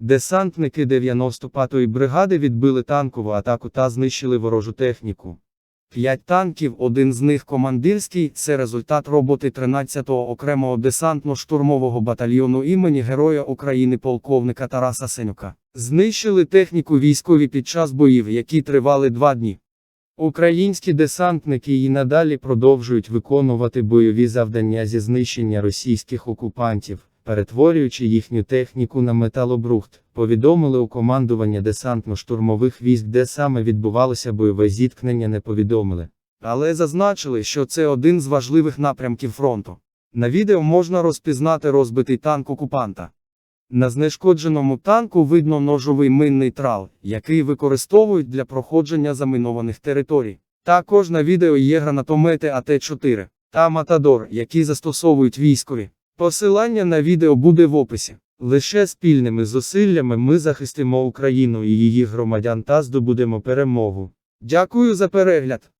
Десантники 95-ї бригади відбили танкову атаку та знищили ворожу техніку. П'ять танків, один з них командирський, це результат роботи 13-го окремого десантно-штурмового батальйону імені Героя України полковника Тараса Сенюка. Знищили техніку військові під час боїв, які тривали два дні. Українські десантники і надалі продовжують виконувати бойові завдання зі знищення російських окупантів, перетворюючи їхню техніку на металобрухт, повідомили у командування десантно-штурмових військ, де саме відбувалося бойове зіткнення, не повідомили. Але зазначили, що це один з важливих напрямків фронту. На відео можна розпізнати розбитий танк окупанта. На знешкодженому танку видно ножовий минний трал, який використовують для проходження замінованих територій. Також на відео є гранатомети АТ-4 та Матадор, які застосовують військові. Посилання на відео буде в описі. Лише спільними зусиллями ми захистимо Україну і її громадян та здобудемо перемогу. Дякую за перегляд!